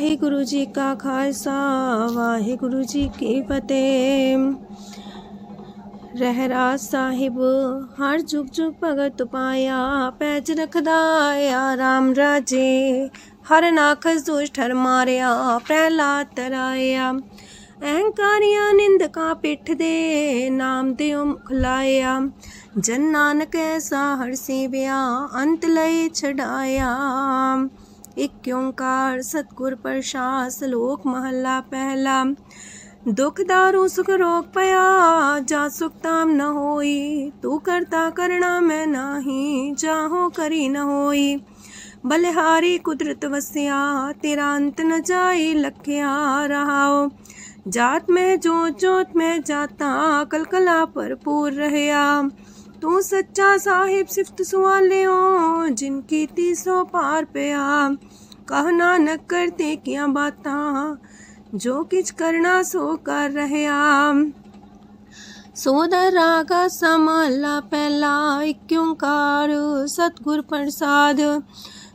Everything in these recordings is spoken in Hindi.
ਵਾਹਿਗੁਰੂ ਜੀ ਕਾ ਖਾਲਸਾ, ਵਾਹਿਗੁਰੂ ਜੀ ਕੀ ਫਤਿਹ। ਰਹਿਰਾਜ ਸਾਹਿਬ, ਹਰ ਜੁਗ ਜੁਗ ਭਗਤ ਪਾਇਆ, ਪੈਜ ਰਖਦਾ ਆ ਰਾਮ ਰਾਜੇ। ਹਰ ਨਾਖਸ ਦੁਸ਼ਟ ਹਰ ਮਾਰਿਆ, ਪ੍ਰਹਿਲਾਦ ਤਰਾਇਆ। ਅਹੰਕਾਰੀਆਂ ਨਿੰਦਕਾਂ ਪਿੱਠ ਦੇ ਨਾਮ ਤੇ ਮੁਖ ਜਨ ਨਾਨਕ ਐਸਾ ਹਰ ਸੇਵਿਆ, ਅੰਤ ਲਈ ਛਡਾਇਆ। ਇੱਕ ਓੰਕਾਰ ਸਤਿਗੁਰ ਪ੍ਰਸਾਦ ਸ਼ਲੋਕ ਮਹੱਲਾ ਪਹਿਲਾ ਦੁਖ ਦਾਰੂ ਸੁਖ ਰੋਗ ਪਿਆ ਜਾ ਸੁਖ ਤਾਮ ਨ ਹੋਈ ਤੂੰ ਕਰਤਾ ਕਰਣਾ ਮੈਂ ਨਾਹੀ ਜਾਹੋ ਕਰੀ ਨ ਹੋਈ ਬਲਿਹਾਰੀ ਕੁਦਰਤ ਵਸਿਆ ਤੇਰਾ ਅੰਤ ਨ ਜਾਈ ਲਖਿਆ ਰਹਾਓ ਜਾਤ ਮੈਂ ਜੋਤ ਜੋਤ ਮੈਂ ਜਾਤਾ ਕਲਕਲਾ ਭਰਪੂਰ ਰਹਿਆ ਤੂੰ ਸੱਚਾ ਸਾਹਿਬ ਸਿਫਤ ਸੁਆਲਿਓ, ਜਿਨ ਕੀਤੀ ਸੋ ਪਾਰ ਪਿਆ। ਕਹ ਨਾਨਕ ਕਰਤੇ ਕੀਆਂ ਬਾਤਾਂ, ਜੋ ਕਿਛ ਕਰਨਾ ਸੋ ਕਰ ਰਹਿਆ। ਸੋਦਰ ਰਾਗਾ ਸਮਲਾ ਪਹਿਲਾ, ਇੱਕ ਓੰਕਾਰ ਸਤਿਗੁਰ ਪ੍ਰਸਾਦ।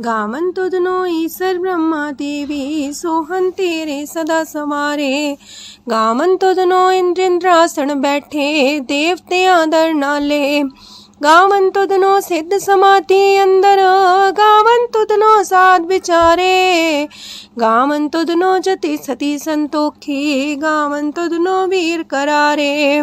गावंतो दिनो ईश्वर ब्रह्मा देवी, सोहन तेरे सदा सवारे। गावंतो दिनो इंद्रेंद्रासन बैठे, देवते आदर नाले। गावन तुदनो तो सिद्ध समाधि अंदर गावन तो साध विचारे। गावन तुदनो तो जति सती संतोखी गावन तुदनो वीर करारे।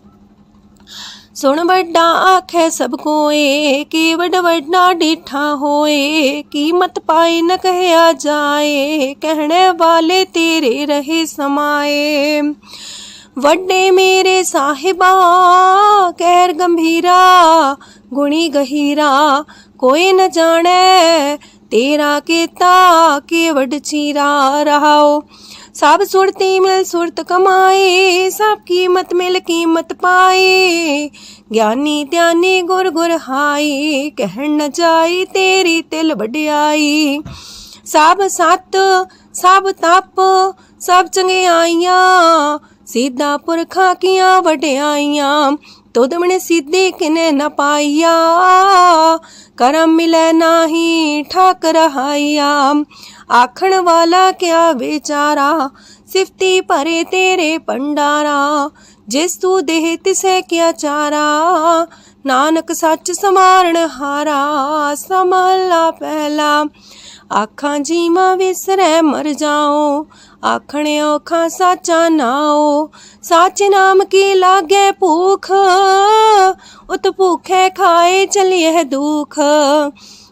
ਸੁਣ ਵੱਡਾ ਆਖੇ ਸਭ ਕੋਏ, ਕੀ ਵੱਡ ਵੱਡਾ ਡੀਠਾ ਹੋਏ ਕੀਮਤ ਪਾਈ ਨ ਕਹਿਆ ਜਾਏ, ਕਹਿਣੇ ਵਾਲੇ ਤੇਰੇ ਰਹੇ ਸਮਾਏ। ਵੱਡੇ ਮੇਰੇ ਸਾਹਿਬਾ, ਕਹਿਰ ਗੰਭੀਰਾ, ਗੁਣੀ ਗਹੀਰਾ, ਕੋਈ ਨ ਜਾਣੈ ਤੇਰਾ ਕੀਤਾ ਕੇ ਵਡ ਚੀਰਾ ਰਹਾਓ। ਸਭ ਸੁਰਤੀ ਮਿਲ ਸੁਰਤ ਕਮਾਏ, ਸਭ ਕੀਮਤ ਮਿਲ ਕੀਮਤ ਪਾਏ। ਗਿਆਨੀ ਧਿਆਨੀ ਗੁਰ ਗੁਰ ਹਾਈ ਕਹਿਣ ਨ ਜਾਈ ਤੇਰੀ ਤਿਲ ਵਡਿਆਈ। ਸਭ ਸਤ, ਸਭ ਤਪ, ਸਭ ਚੰਗਿਆਈਆਂ, ਸਿੱਧਾ ਪੁਰਖਾਂ ਕੀਆਂ ਵਡਿਆਈਆਂ। ਤੁਧ ਮਣ ਸਿੱਧੇ ਕਿਨੇ ਨ ਪਾਈਆ ਕਰਮ ਮਿਲੈ ਨਾਹੀ ਠਾਕ ਰਹਾਈਆ ਆਖਣ ਵਾਲਾ ਕਿਆ ਵਿਚਾਰਾ ਸਿਫਤੀ ਭਰੇ ਤੇਰੇ ਪੰਡਾਰਾ ਜਿਸ ਤੂੰ ਦੇਹ ਤਿਸੈ ਕਿਆ ਚਾਰਾ ਨਾਨਕ ਸੱਚ ਸਮਾਰਣ ਹਾਰਾ ਸਮਲਾ ਪਹਿਲਾ ਆਖਾਂ ਜੀਵਾਂ ਵਿਸਰੈ ਮਰ ਜਾਓ ਆਖਣ ਔਖਾ ਸਾਚਾ ਨਾਓ ਸਾਚ ਨਾਮ ਕੀ ਲਾਗੇ ਭੂਖ? ਉਤ ਭੂਖੇ ਖਾਏ ਚਲਿਏ ਦੁਖ।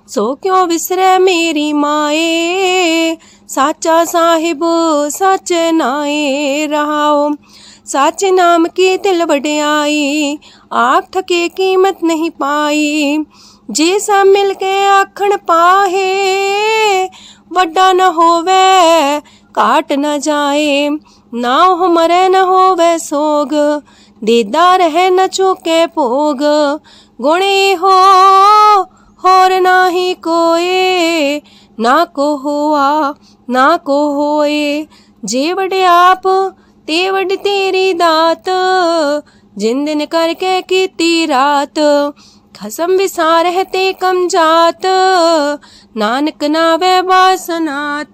ਸੋ ਕਿਉ ਵਿਸਰੈ ਮੇਰੀ ਮਾਏ? ਸਾਚਾ ਸਾਹਿਬ, ਸਚ ਨਾਏ ਰਹਾਓ। ਸੱਚ ਨਾਮ ਕੀ ਤਿਲ ਵਡਿਆਈ? ਆਖ ਥਕੇ ਕੀਮਤ ਨਹੀਂ ਪਾਈ। ਜੇ ਸਭ ਮਿਲ ਕੇ ਆਖਣ ਪਾਹੇ, ਵੱਡਾ ਨਾ ਹੋਵੇ काट न जाए। नाव मरे न हो वह सोग, दीदार है न चूके भोग गुणे हो, होर ना ही कोए। ना को होआ, ना को होए। जेवड़े आप, तेवड़ तेरी दात। जिंदन करके कीती रात। खसम विसार है ते कम जात। नानक ना वह बासनात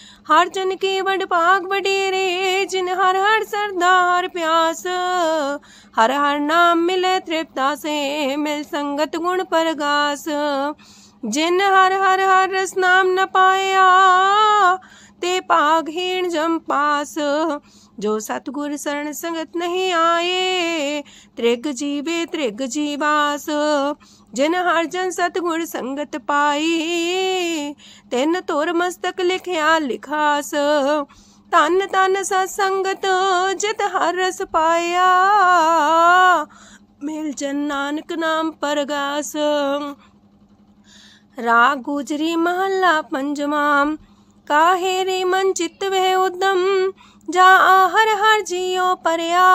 हर जन के बड़ पाक बडेरे जिन हर हर सरदार प्यास। हर हर नाम मिले तृप्ता से, मिल संगत गुण परगास। जिन हर हर हर रस नाम न पाया ते जम पास। जो सतगुर शरण संगत नहीं आए, त्रिग जीवे त्रिग जीवास। जिन हर जन सतगुर संगत पाई तिन तुर मस्तक लिखया लिखास। तन तन सत्संगत जित हर रस पाया, मिल जन नानक नाम परगास। राग गुजरी महला पंजमाम काहे रे मन चित्त वह उदम जा आहर हर जियो परया।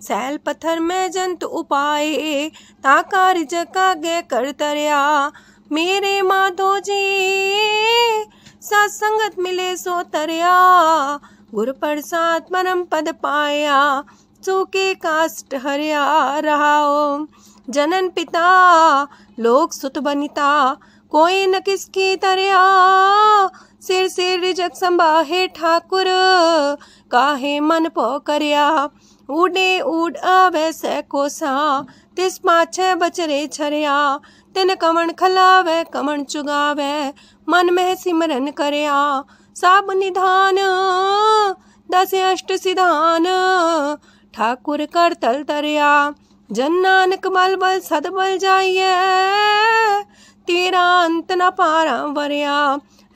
सैल पत्थर में जंत उपाय ताकार जका गे कर तरया मेरे माधो जी, सत्संगत मिले सो तरया। गुर प्रसाद परम पद पाया, सूखे काष्ट हरिया रहा जनन पिता, लोक सुत बनिता। कोई न किसकी तरिया सिर सिर जग संभाहे ठाकुर, काहे मन पो करया उडे उड आवे सै कोसा, तिस पाछे बचरे छरया। तिन कमण खलावे, कमण चुगावे, मन में सिमरन करया। सब निधान, दस अष्ट सिधान। ठाकुर कर तल तरया। जन नानक बल बल सदबल जाइए। तेरा अंत न पारा वर्या।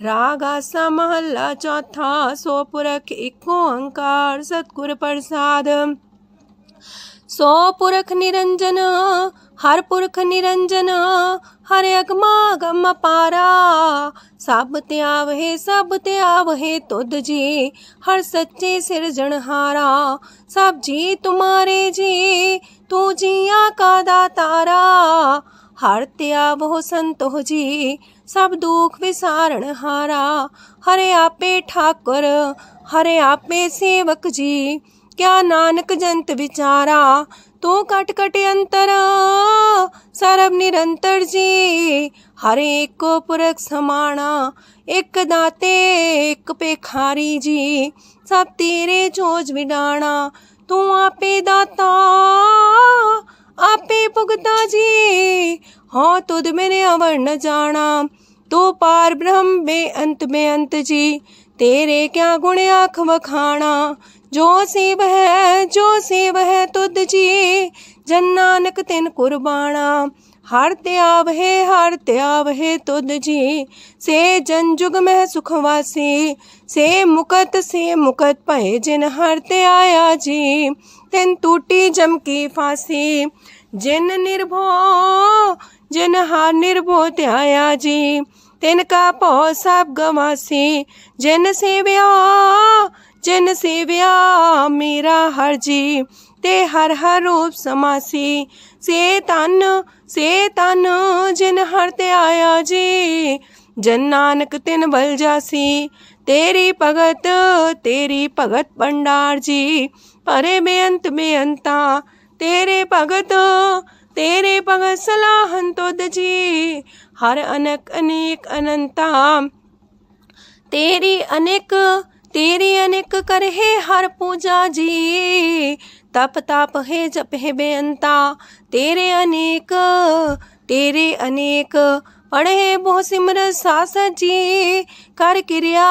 रागा सा महल्ला चौथा, सोपुरख इको अंकार सतगुर प्रसाद। सो पुरख निरंजन, हर पुरख निरंजन, हर अगमा गम पारा। सब त्याव है सब त्याव है तुद जी, हर सच्चे सिर जनहारा सब जी तुम्हारे जी, तू जिया का तारा हारत्या बहु संतोह जी, सब दुख विसारण हारा। हरे आपे ठाकुर, हरे आपे सेवक जी, क्या नानक जंत विचारा तो कट कट अंतर, सर्व निरंतर जी। हरे एक को पुरख समाणा, एक दाते, एक पे जी, सब तेरे चोज विडाणा, तू आपे दाता। आपे भुगता जी। हाँ तुद मेरे अवर न जाना। तो पार ब्रह्म बे अंत में अंत जी। तेरे क्या गुण आख वखाना? जो सेव है, जो सेव है तुद जी। जन नानक तिन कुर्बाना। हर त्याव है, हर त्याव है तुद जी। से जन जुग में सुखवासी से मुकत से मुकत पहे जिन हर ते जी। तेन टूटी जमकी फांसी। जिन निर्भो, जिन हा निर्भो त्याया जी, तिनका पौ सब गवासी। जिन सेव्या जिन सेव्या मेरा हर जी, ते हर हर रूप समासी। से तन से तन जिन हर त्याया जी, जन नानक तिन बल जासी। तेरी भगत तेरी भगत भंडार जी अरे में अंत में अंता, तेरे भगत तेरे भगत सलाहन तो जी हर अनेक अनेक अनंता, तेरी अनेक तेरी अनेक कर हे हर पूजा जी। तप तप है, जप हे बेअंता तेरे अनेक तेरे अनेक। पढ़े बहु सिमर सास जी, कर क्रिया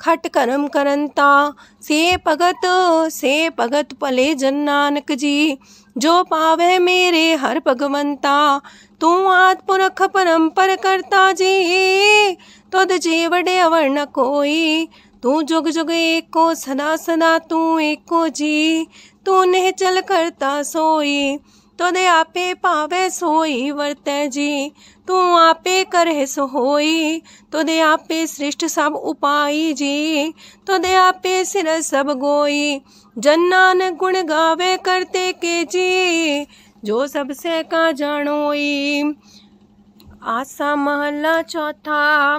खट करम करंता। से भगत से भगत पले जन नानक जी। जो पावे मेरे हर भगवंता, तू आद पुरख परंपर करता जी। तुद जी वडे अवर न कोई, तू जुग जुग एको, सदा सदा तू एको जी। तू ने चल करता सोई। तुद आपे पावे सोई वर्ते जी, तू आपे करे सो होई तुदे आपे सृष्ट सब उपाई जी तुदे आपे सिर सब गोई। जन्नान गुण गावे करते के जी, जो सबसे का जानोई। आसा महला चौथा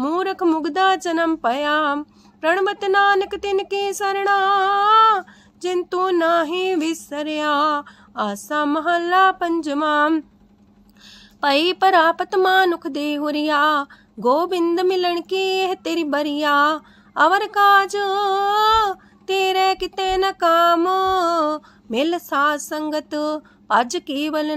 रहाओ ना हो जति सती नहीं पड़या मूरख मुग्धा जन्म पया प्रणमत नानक तिनके सरणा जिन तू नाही विसरिया आसा महला पंजमा पई परापत मानुख दे हुरिया गोबिंद मिलन की है तेरी बरिया अवर काज तेरे किते न काम मिल सा संगत अज केवल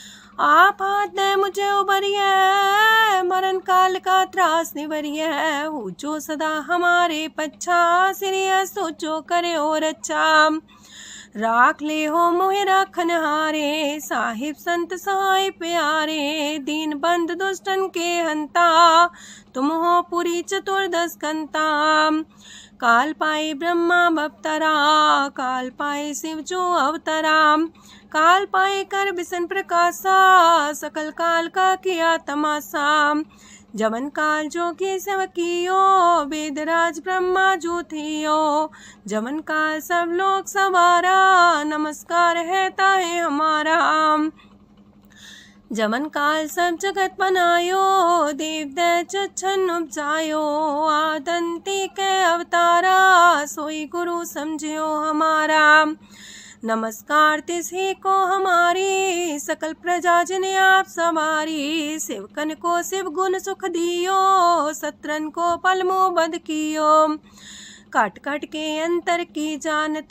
आप हाथ दे मुझे उबरिय मरण काल का त्रास हो जो सदा हमारे पच्छा, सिरिय सोचो करे और अच्छा। राख ले हो मोहे राखन हारे साहिब संत सहाय प्यारे। दीन बंद दुष्टन के हंता, तुम हो पुरी चतुर्दश कंता काल पाए ब्रह्मा बवतरा काल पाए शिव जो अवतरा। काल पाए कर बिसन प्रकाशा, सकल काल का किया तमाशा। जवन काल जो के सवकियो वेदराज ब्रह्मा जो थियो। जवन काल सब लोग सवारा, नमस्कार है ताहे हमारा। जमन काल सब जगत बनायो देव दन उपजायो। आदंती के अवतारा, सोई गुरु समझियो हमारा। नमस्कार तिसे को हमारी, सकल प्रजा जिन्हें आप सवारी, शिवकन को शिव गुण सुख दियो, सत्रन को पलमो बद कियो। काट काट के अंतर की जानत,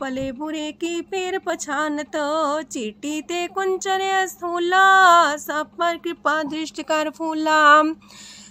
पले बुरे की पेर पछानत, चीटी ते कुंचर स्थूला सब पर कृपा दृष्टि कर फूला।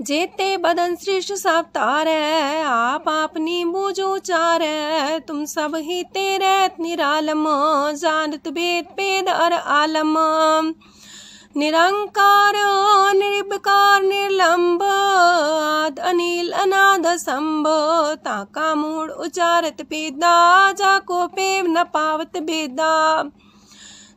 जेते बदन श्रेष्ठ सब तारे, आप अपनी बूझो चार तुम सब ही तेरे निरालम, जानत भेद पेद अर आलम। निरंकार, निर्विकार, निर्लंब, आद अनिल, अनाद संभ ताका मूड उचारत पेदा जाको पेव न पावत बेदा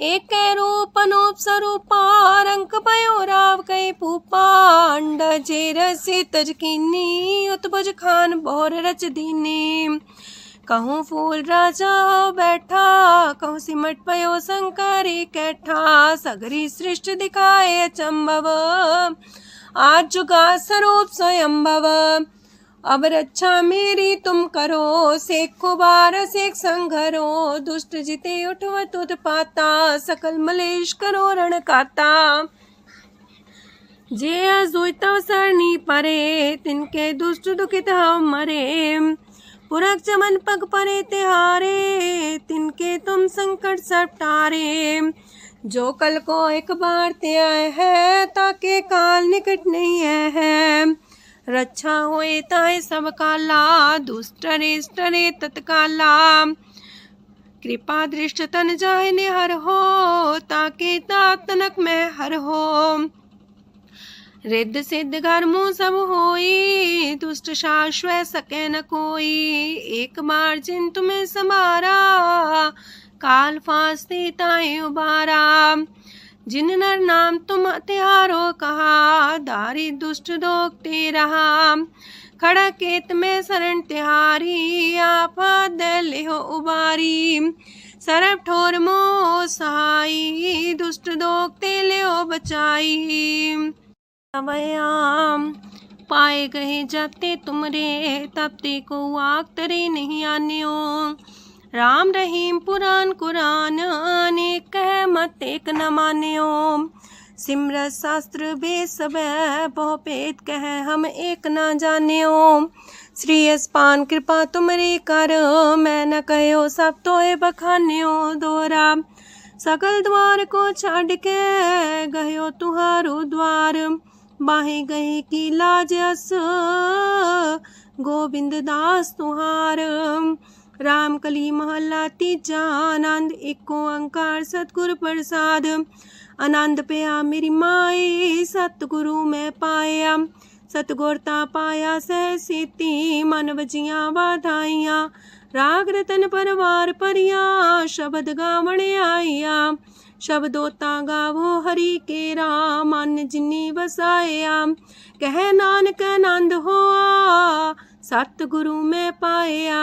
एक रूप अनूप स्वरूपा रंक पयो राव कई पूपा अंड जे रसी तजकीनी उत्भुज खान बोर रच दीनी कहूँ फूल राजा बैठा, कहूँ सिमट पयो शंकरी कैठा, सगरी सृष्टि दिखाए चंबव। आज जुगा स्वरूप स्वयंभव। अब रक्षा मेरी तुम करो, सेख कुबार सेख संघरो, दुष्ट जिते उठव तुद पाता, सकल मलेश करो रण काता। जे अजुतव सरनी परे, तिनके दुष्ट दुखित हम मरे। पुरख चमन पग परे तिहारे तिनके तुम संकट सब टारे। जो कल को एक बार ते आए है, ताके काल निकट नहीं है। रक्षा होए ताए सब काला दुष्ट रेष्ट रे तत्काला। कृपा दृष्ट तन जाए ने हो, ताके तातनक में हर हो। रिद्ध सिद्ध घर्मो सब होई, दुष्ट शाश्वत सके न कोई। एक बार जिन तुम्हें समारा काल फांसते ताए उबारा। जिन नर नाम तुम तिहारो कहा, दारी दुष्ट रोकते रहा। खड़ा केत में शरण तिहारी, आप दल हो उबारी। सरब ठोर मो सहाई दुष्ट दोगते ले बचाई। अवयाम पाए गए जबते तुमरे तबते को आग तरे नहीं आने राम रहीम पुराण कुरान, अनेक कह मत एक न मान्यो। सिमरत शास्त्र बे सब बहुपेद कह, हम एक न जान्यो। श्री अस्पान कृपा तुमरे कर, मैं न कहो सब तो बखान्यो। दोरा, सकल द्वार को छाड़ के गयो तुहारो द्वार। बाहे गए की लाज अस, गोविंद दास तुहार राम कली महल्ला तीजा आनंद इको अंकार सतगुरु प्रसाद आनंद पया मेरी माए सतगुरु मैं पाया सतगुरता पाया सह सीती मन वजिया वाधाइया राग रतन परवार परिया शब्द गावण आइया शब्दोता गावो हरि के राम मन जिनी वसाया कह नानक आनंद होआ सतगुरु मैं पाया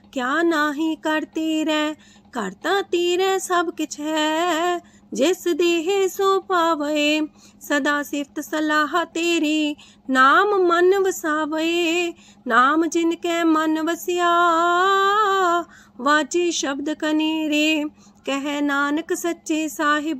क्या नाही कर तेरे करता तेरे सब किछ है। जिस देहे सो पावे, सदा सिफत सलाह तेरी। नाम मन वसावे, नाम जिनके मन वसिया। वाजी शब्द कनेरे कह नानक सच्चे साहिब।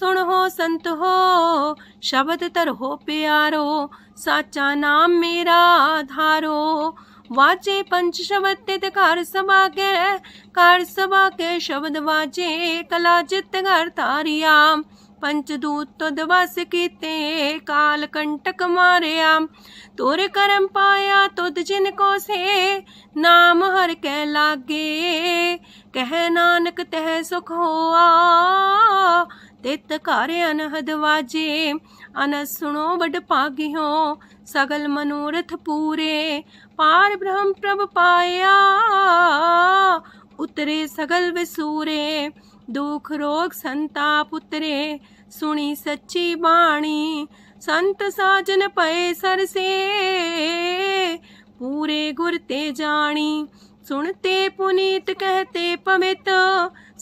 ਸੁਣ ਹੋ ਸੰਤ ਹੋ ਸ਼ਬਦ ਧਰੋ ਪਿਆਰੋ ਸਾਚਾ ਨਾਮ ਮੇਰਾ ਆਧਾਰੋ ਵਾਜੇ ਪੰਜ ਸ਼ਬਦ ਤੇ ਘਰ ਸਭਾ ਕੇ ਘਰ ਸਭਾ ਕੇ ਸ਼ਬਦ ਵਾਜੇ ਕਲਾ ਜਿਤ ਘਰ ਤਾਰਿਆ ਪੰਚ ਦੂਤ ਤੁਧ ਵਸ ਕੀਤੇ ਕਾਲ ਕੰਟਕ ਮਾਰਿਆ ਤੋਰ ਕਰਮ ਪਾਇਆ ਤੁਧ ਜਿਨ ਕੋ ਸੇ ਨਾਮ ਹਰ ਕੈ ਲਾਗੇ ਕਹਿ ਨਾਨਕ ਤਹਿ ਸੁਖ ਹੋਆ ਤਿਤ ਘਰ ਅਨਹਦ ਵਾਜੇ ਅਨਸ ਸੁਣੋ ਵਡ ਭਾਗਿਓ, ਸਗਲ ਮਨੋਰਥ ਪੂਰੇ, ਪਾਰ ਬ੍ਰਹਮ ਪ੍ਰਭ ਪਾਇਆ। ਉਤਰੇ ਸਗਲ ਵਿਸੂਰੇ, ਦੁਖ ਰੋਗ ਸੰਤਾਪ ਉਤਰੇ, ਸੁਣੀ ਸੱਚੀ ਬਾਣੀ, ਸੰਤ ਸਾਜਨ ਪਏ ਸਰਸੇ। ਪੂਰੇ ਗੁਰ ਤੇ ਜਾਣੀ, ਸੁਣਤੇ ਪੁਨੀਤ, ਕਹਤੇ ਪਵਿੱਤ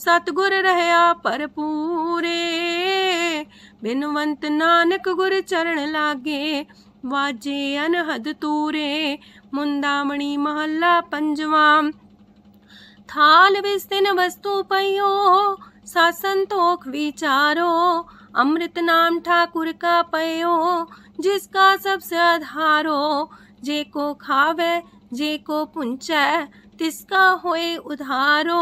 सतगुर रहया परपूरे बिनवंत नानक गुर चरण लागे, वाजे अनहद तूरे। मुंदामणि महला पंजवा। थाल विस्तिन वस्तु पयो सासन तोख विचारो। अमृत नाम ठाकुर का पयो जिसका सबसे आधारो। जे को खावे, जे को पुंच तिसका होए उधारो।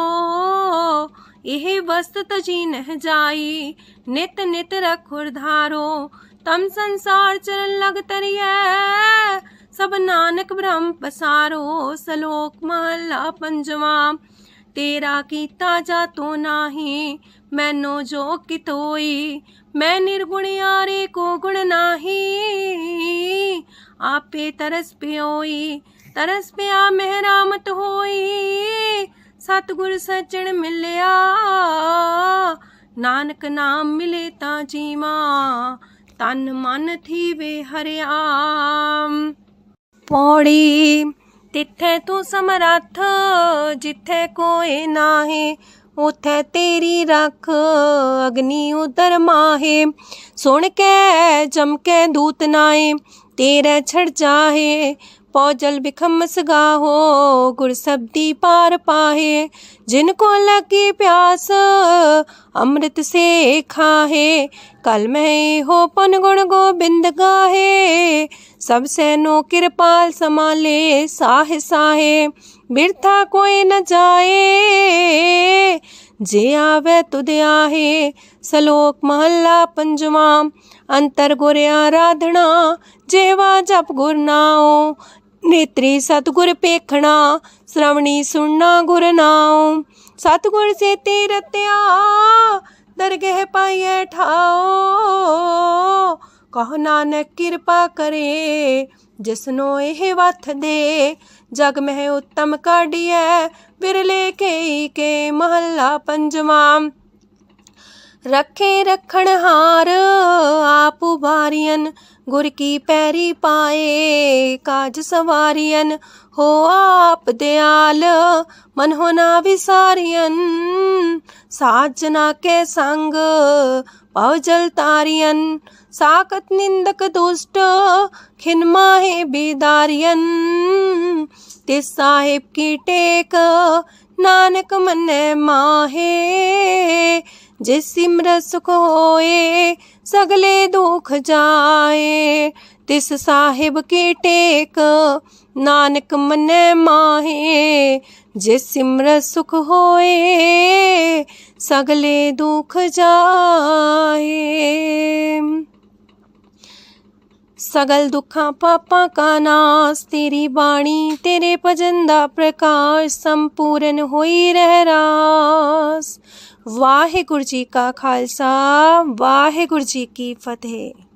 ਇਹ ਵਸਤ ਤਜੀ ਨਹ ਜਾਈ ਨਿਤ ਨਿਤ ਰਖੁਰ ਧਾਰੋ ਤਮ ਸੰਸਾਰ ਚਰਨ ਲਗ ਤਰੀਐ ਸਭ ਨਾਨਕ ਬ੍ਰਹਮ ਪਸਾਰੋ ਸਲੋਕ ਮਹਲਾ ਪੰਜਵਾ ਤੇਰਾ ਕੀਤਾ ਜਾਤੋ ਨਾਹੀ ਮੈਨੋ ਜੋ ਕਿਤੋਈ ਮੈਂ ਨਿਰਗੁਣ ਯਾਰੇ ਕੋ ਗੁਣ ਨਾਹੀ ਆਪੇ ਤਰਸ ਪਿਓਈ ਤਰਸ ਪਿਆ ਮਹਿਰਾਮਤ ਹੋਈ ਸਤਗੁਰ ਸੱਚਣ ਮਿਲਿਆ। ਨਾਨਕ ਨਾਮ ਮਿਲੇ ਤਾਂ ਜੀਵਾ, ਤਨ ਮਨ ਥੀਵੇ ਹਰਿਆ। ਪੌੜੀ ਤਿੱਥੇ ਤੂੰ ਸਮਰੱਥ, ਜਿੱਥੇ ਕੋਈ ਨਾਹੀ, ਉਥੇ ਤੇਰੀ ਰੱਖ, ਅਗਨੀ ਉਦਰ ਮਾਹੇ। ਸੁਣ ਕੇ ਜਮਕੇ ਦੂਤ ਨਾਏ ਤੇਰੇ ਛੜ ਜਾਹੇ पौजल बिखमस गाहो गुरसब्दी पार पाहे। जिनको लगी प्यास, अमृत से खाहे। कल में हो पन गुण गोबिंद गाहे। सब सैनो कृपाल समाले साहे साहे। बिरथा कोई न जाए। ਜੇ ਆਵੇ ਤੁਧ ਆਹੇ, ਸਲੋਕ ਮਹੱਲਾ ਪੰਜਵਾਂ, ਅੰਤਰ ਗੁਰ ਆਰਾਧਣਾ, ਜੇਵਾ ਜਪ ਗੁਰ ਨਾਉ, ਨੇਤਰੀ ਸਤਗੁਰ ਪੇਖਣਾ, ਸ੍ਰਵਣੀ ਸੁਣਨਾ ਗੁਰ ਨਾਉ। ਸਤਗੁਰ ਸੇ ਤੇ ਰਤਿਆ ਦਰਗਹਿ ਪਾਈਏ ਠਾਓ ਕਹ ਨਾਨਕ ਕਿਰਪਾ ਕਰੇ ਜਿਸਨੋ ਇਹ ਵਥ ਦੇ, ਜਗ ਮਹਿ ਉਤਮ ਕਾਢੀਐ, ਵਿਰਲੇ ਕੇ ਕੇ ਮਹੱਲਾ ਪੰਜਵਾਂ। ਰੱਖੇ ਰਖਣ ਹਾਰ ਆਪ ਉਬਾਰੀਅਨ ਗੁਰ ਕੀ ਪੈਰੀ ਪਾਏ ਕਾਜ ਸਵਾਰੀਅਨ ਹੋ ਆਪ ਦਿਆਲ, ਮਨ ਹੋ ਨਾ ਵਿਸਾਰੀਅਨ ਸਾਜਨਾ ਕੇ ਸੰਗ अवजल तारियन, साकत निंदक दुष्ट खिनमा है बेदारियन। ते साहेब की टेक, नानक मन माहे। जिस सिमरस कोए सगले दुख जाए। तिस साहेब की टेक ਨਾਨਕ ਮਨੇ ਮਾਹੇ, ਜੇ ਸਿਮਰ ਸੁਖ ਹੋਏ, ਸਗਲੇ ਦੁਖ ਜਾਏ। ਸਗਲ ਦੁੱਖਾਂ ਪਾਪਾਂ ਕਾ ਨਾਸ, ਤੇਰੀ ਬਾਣੀ, ਤੇਰੇ ਭਜਨ ਦਾ ਪ੍ਰਕਾਸ਼, ਸੰਪੂਰਨ ਹੋਈ ਰਹਿ ਰਾਸ। ਵਾਹਿਗੁਰੂ ਜੀ ਕਾ ਖਾਲਸਾ, ਵਾਹਿਗੁਰੂ ਜੀ ਕੀ ਫਤਿਹ।